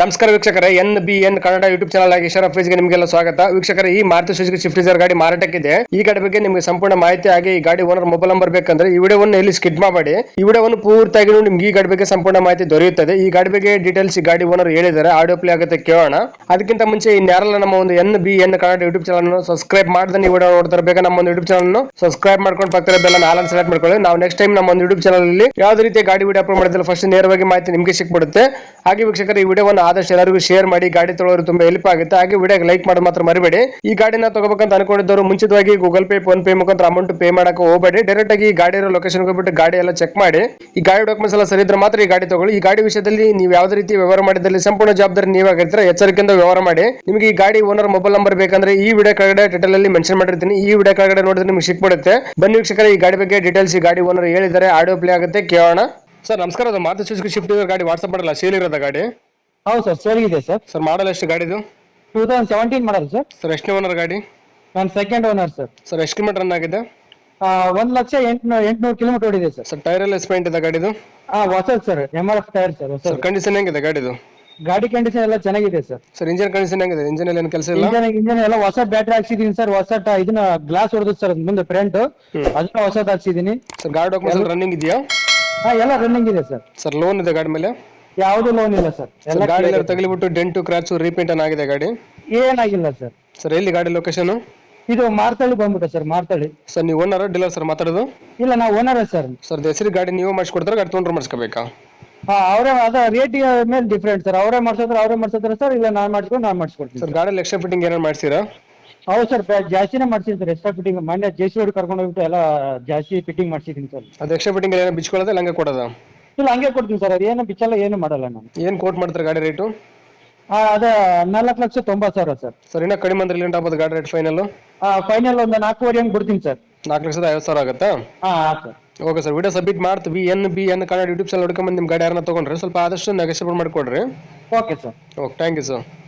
ನಮಸ್ಕಾರ ವೀಕ್ಷಕರೇ, N B N Kannada YouTube channel ಆಗಿ ಶರಫ್ಗೆ ನಿಮಗೆಲ್ಲ ಸ್ವಾಗತ. ವೀಕ್ಷಕರೇ, ಈ ಮಾರುತಿ ಸುಜುಕಿ ಸ್ವಿಫ್ಟ್ ಡಿಸೈರ್ ಗಾಡಿ ಮಾರಾಟಕ್ಕಿದೆ. ಈ ಗಾಡಿ ಬಗ್ಗೆ ನಿಮಗೆ ಸಂಪೂರ್ಣ ಮಾಹಿತಿ ಆಗಿ ಈ ಗಾಡಿ ಓನರ್ ಮೊಬೈಲ್ ನಂಬರ್ ಬೇಕಂದ್ರೆ ಈ ವಿಡಿಯೋವನ್ನು ಇಲ್ಲಿ ಸ್ಕಿಡ್ ಮಾಡಬೇಡಿ. ಈ ವಿಡಿಯೋವನ್ನು ಪೂರ್ತಿಯಾಗಿ ನಿಮ್ಗೆ ಈ ಗಾಡಿ ಬಗ್ಗೆ ಸಂಪೂರ್ಣ ಮಾಹಿತಿ ದೊರೆಯುತ್ತದೆ. ಈ ಗಾಡಿ ಬಗ್ಗೆ ಡೀಟೇಲ್ಸ್ ಈ ಗಾಡಿ ಓನರ್ ಹೇಳಿದ್ದಾರೆ. ಆಡಿಯೋ ಪ್ಲೇ ಆಗುತ್ತೆ, ಕೇಳೋಣ. ಅದಕ್ಕಿಂತ ಮುಂಚೆ ಇನ್ಯಾರಲ್ಲ ನಮ್ಮ ಒಂದು N B N Kannada YouTube channel subscribe ಮಾಡಿದ್ರೆ ನೀವು ವಿಡಿಯೋ ನೋಡ್ತಾರೆ. ಬೇಕಾ ನಮ್ಮ ಒಂದು ಯೂಟ್ಯೂಬ್ ಚಾನಲ್ ಸಬ್ಸ್ಕ್ರೈಬ್ ಮಾಡ್ಕೊಂಡು ಪಕ್ಕದ ಬೆಲ್ಲ ನಾಲ್ಕು ಸೆಲೆಕ್ಟ್ ಮಾಡ್ಕೊಳ್ಳಿ. ನಾವು ನೆಕ್ಸ್ಟ್ ಟೈಮ್ ನಮ್ಮ ಒಂದು ಯೂಟ್ಯೂಬ್ ಚಾನಲ್ ಅಲ್ಲಿ ಯಾವುದೇ ರೀತಿಯ ಗಾಡಿ ವಿಡಿಯೋ ಅಪ್ಲೋಡ್ ಮಾಡಿದ್ರೆ ಫಸ್ಟ್ ನೇರವಾಗಿ ಮಾಹಿತಿ ನಿಮಗೆ ಸಿಕ್ಬಿಡುತ್ತೆ. ಹಾಗೆ ವೀಕ್ಷಕರು, ಈ ವಿಡಿಯೋವನ್ನು ಆದಷ್ಟು ಎಲ್ಲರಿಗೂ ಶೇರ್ ಮಾಡಿ, ಗಾಡಿ ತೊಳೋರು ತುಂಬಾ ಹೆಲ್ಪ್ ಆಗುತ್ತೆ. ಹಾಗೆ ವಿಡಿಯೋಗೆ ಲೈಕ್ ಮಾಡೋದು ಮಾತ್ರ ಮರಿಬೇಡಿ. ಈ ಗಾಡಿನ ತಗೋಬೇಕಂತ ಅನ್ಕೊಂಡಿದ್ದವರು ಮುಂಚಿತವಾಗಿ ಗೂಗಲ್ ಪೇ ಫೋನ್ ಪೇ ಮುಖಾಂತರ ಅಮೌಂಟ್ ಪೇ ಮಾಡಕ್ಕೆ ಹೋಗಬೇಡಿ ಡೈರೆಕ್ಟ್ ಆಗಿ ಗಾಡಿ ಇರೋ ಲೊಕೇಶನ್ ಹೋಗ್ಬಿಟ್ಟು ಗಾಡಿ ಎಲ್ಲ ಚೆಕ್ ಮಾಡಿ. ಈ ಗಾಡಿ ಡಾಕ್ಯುಮೆಂಟ್ಸ್ ಎಲ್ಲ ಸರಿ ಇದ್ರೆ ಮಾತ್ರ ಈ ಗಾಡಿ ತಗೊಳ್ಳಿ. ಈ ಗಾಡಿ ವಿಷಯದಲ್ಲಿ ನೀವು ಯಾವುದೇ ರೀತಿ ವ್ಯವಹಾರ ಮಾಡಿದಲ್ಲಿ ಸಂಪೂರ್ಣ ಜವಾಬ್ದಾರಿ ನೀವಾಗಿರ್ತೀರ ಎಚ್ಚರಿಕೆಯಿಂದ ವ್ಯವಹಾರ ಮಾಡಿ. ನಿಮಗೆ ಈ ಗಾಡಿ ಓನರ್ ಮೊಬೈಲ್ ನಂಬರ್ ಬೇಕಂದ್ರೆ ಈ ವಿಡಿಯೋ ಕೆಳಗಡೆ ಟೈಟಲ್ ಅಲ್ಲಿ ಮೆನ್ಷನ್ ಮಾಡಿರ್ತೀನಿ. ಈ ವಿಡಿಯೋ ಕೆಳಗಡೆ ನೋಡಿದ್ರೆ ನಿಮಗೆ ಸಿಕ್ಬಿಡುತ್ತೆ ಬನ್ನಿ ವೀಕ್ಷಕರೇ, ಈ ಗಾಡಿ ಬಗ್ಗೆ ಡೀಟೇಲ್ಸ್ ಈ ಗಾಡಿ ಓನರ್ ಹೇಳಿದ್ದಾರೆ. ಆಡಿಯೋ ಪ್ಲೇ ಆಗುತ್ತೆ. ಕೇಳೋಣ. ಸರ್, ನಮಸ್ಕಾರ. ಅದು ಮಾತು ಶಿಫ್ಟ್ ಗಾಡಿ ವಾಟ್ಸಪ್ ಮಾಡಲ್ಲ? ಸೇಲ್ ಇರೋದ ಗಾಡಿ? ಹೌದು ಸರ್ ಸೇಲ್ಗಿದೆ ಸರ್. ಸರ್ ಮಾಡಲ್ ಎಷ್ಟು ಗಾಡಿದು two thousand seventeen model sir. Sir ಎಷ್ಟನೇ ಓನರ್ ಗಾಡಿ? ನಾನು ಸೆಕೆಂಡ್ ಓನರ್ ಸರ್. ಸರ್ ಎಷ್ಟು ಕಿಲೋಮೀಟರ್ ರನ್ ಆಗಿದೆ? ಒಂದು ಲಕ್ಷ ಎಂಟುನೂರು ಎಂಟುನೂರು ಕಿಲೋಮೀಟರ್ ಓಡಿದೆ ಸರ್. ಸರ್ ಟೈರ್ ಎಲ್ಲ ಎಸ್ಪೆಂಟ್ ಇದೆ ಗಾಡಿದು? ಹಾ ಹೊಸದು sir M R F tyre sir sir ಹೊಸದು ಕಂಡೀಷನ್ ಹೆಂಗಿದೆ ಗಾಡಿದು? ಗಾಡಿ ಕಂಡೀಷನ್ ಎಲ್ಲ ಚೆನ್ನಾಗಿದೆ ಸರ್. ಸರ್ ಇಂಜಿನ್ ಕಂಡೀಷನ್ ಹೆಂಗಿದೆ? ಇಂಜಿನ್ ಅಲ್ಲಿ ಏನು ಕೆಲಸ ಇಲ್ಲ? ಇಂಜಿನ್ ಇಂಜನ್ ಎಲ್ಲ ಹೊಸ ಬ್ಯಾಟ್ರಿ ಹಾಕ್ಸಿದೀನಿ ಸರ್ ಹೊಸ ಟ- ಇದನ್ನ ಗ್ಲಾಸ್ ಹೊಡೆದು ಸರ್ ಮುಂದೆ ಫ್ರಂಟ್ ಅದನ್ನ ಹೊಸದು ಹಾಕ್ಸಿದೀನಿ. ಸರ್ ಗಾಡಿ ಡಾಕ್ಯುಮೆಂಟ್ಸ್ ರನ್ನಿಂಗ್ ಇದೆಯಾ? ಹಾ ಎಲ್ಲ ರನ್ನಿಂಗ್ ಇದೆ ಸರ್. ಸರ್ ಲೋನ್ ಇದೆ ಗಾಡಿ ಮೇಲೆ? ಯಾವುದು ಲೋನ್ ಇಲ್ಲ ಸರ್ ಎಲ್ಲ ಗಾಡಿ ತಗಲಿಬಿಟ್ಟು ಡೆಂಟು ಕ್ರಾಚು ರೀಪೇಂಟ್ ಆಗಿದೆ ಗಾಡಿ? ಏನಾಗಿಲ್ಲ ಸರ್ ಸರ್ ಎಲ್ಲಿ ಗಾಡಿ ಲೊಕೇಶನ್ ಇದು ಮಾರ್ತಳ್ಳಿ ಬಂದ್ಬಿಟ್ಟೆ ಸರ್ ಮಾರ್ತಳ್ಳಿ. ಸರ್ ನೀವು ಓನರ್ ಡೀಲರ್ ಸರ್ ಮಾತಾಡೋದು? ಇಲ್ಲ ನಾವು ಓನರ್ ಸರ್ ಸರ್ ಹೆಸರು ಗಾಡಿ ನೀವು ಮಾಡಿಸ್ಕೊಡ್ತಾರೆ ಗಾಡಿ ತೊಗೊಂಡ್ರೆ ಮಾಡಿಸ್ಕೋಬೇಕಾ? ಹಾ ಅವರೇ ಅದ ರೇಟ್ ಮೇಲೆ ಡಿಫ್ರೆಂಟ್ ಸರ್ ಅವರೇ ಮಾಡ್ಸೋದ್ರೆ ಅವರೇ ಮಾಡ್ಸೋದ್ರೆ ಸರ್ ಇಲ್ಲ ನಾನು ಮಾಡಿಸ್ಕೊಂಡು ನಾನು ಮಾಡಿಸ್ಕೊಡ್ತೀನಿ ಸರ್ ಗಾಡಿ ಎಕ್ಸ್ಟ್ರಾ ಫಿಟ್ಟಿಂಗ್ ಏನಾರು ಮಾಡ್ತೀರಾ ಹೌದು ಸರ್ ಜಾಸ್ತಿನೇ ಮಾಡ್ಸಿದ್ದೀನಿ ಸರ್ ಎಕ್ಸ್ಟ್ರಾ ಫಿಟ್ಟಿಂಗ್ ಮೊನ್ನೆ ಜೆ ಸಿ ಕರ್ಕೊಂಡು ಹೋಗ್ಬಿಟ್ಟು ಎಲ್ಲ ಜಾಸ್ತಿ ಫಿಟ್ಟಿಂಗ್ ಮಾಡಿಸಿದ್ದೀನಿ ಸರ್ ಅದು ಎಕ್ಸ್ಟ್ರಾ ಫಿಟ್ಟಿಂಗ್ ಏನಾರು ಬಿಚ್ಕೊಳ್ಳೋದು ಇಲ್ಲ ಹಂಗೆ ಕೊಡೋದ? ಇಲ್ಲ ಹಂಗೆ ಕೊಡ್ತೀನಿ ಸರ್. ಅದು ಏನು ಬಿಚ್ಚಲ್ಲ ಏನು ಮಾಡಲ್ಲ ನಾನು. ಏನು ಕೋಟ್ ಮಾಡ್ತಾರೆ ಗಾಡಿ ರೇಟು? ಆ, ಅದೇ ನಾಲ್ಕು ಲಕ್ಷ ತೊಂಬತ್ತು ಸಾವಿರ ಸರ್. ಸರ್ ಇನ್ನೂ ಕಡಿಮೆ ಅಂದ್ರೆ ಆಗ್ಬೋದು ಗಾಡಿ ರೇಟ್ ಫೈನಲ್ ಫೈನಲ್ ಒಂದು ನಾಲ್ಕೂವರೆ ಹಂಗೆ ಬಿಡ್ತೀನಿ ಸರ್. ನಾಲ್ಕು ಲಕ್ಷದ ಐವತ್ತು ಸಾವಿರ ಆಗುತ್ತಾ? ಹಾಂ ಹಾಂ sir. Okay sir video submit ಮಾಡ್ತೀವಿ. N B N Kannada YouTube channel ಹುಡ್ಕೊಂಬಂದು ನಿಮ್ಮ ಗಾಡಿ ಯಾರನ್ನ ತೊಗೊಂಡ್ರೆ ಸ್ವಲ್ಪ ಆದಷ್ಟು ನೆಗೋಷಿಯೇಟ್ ಮಾಡಿಕೊಡ್ರಿ. Okay sir. Okay thank you sir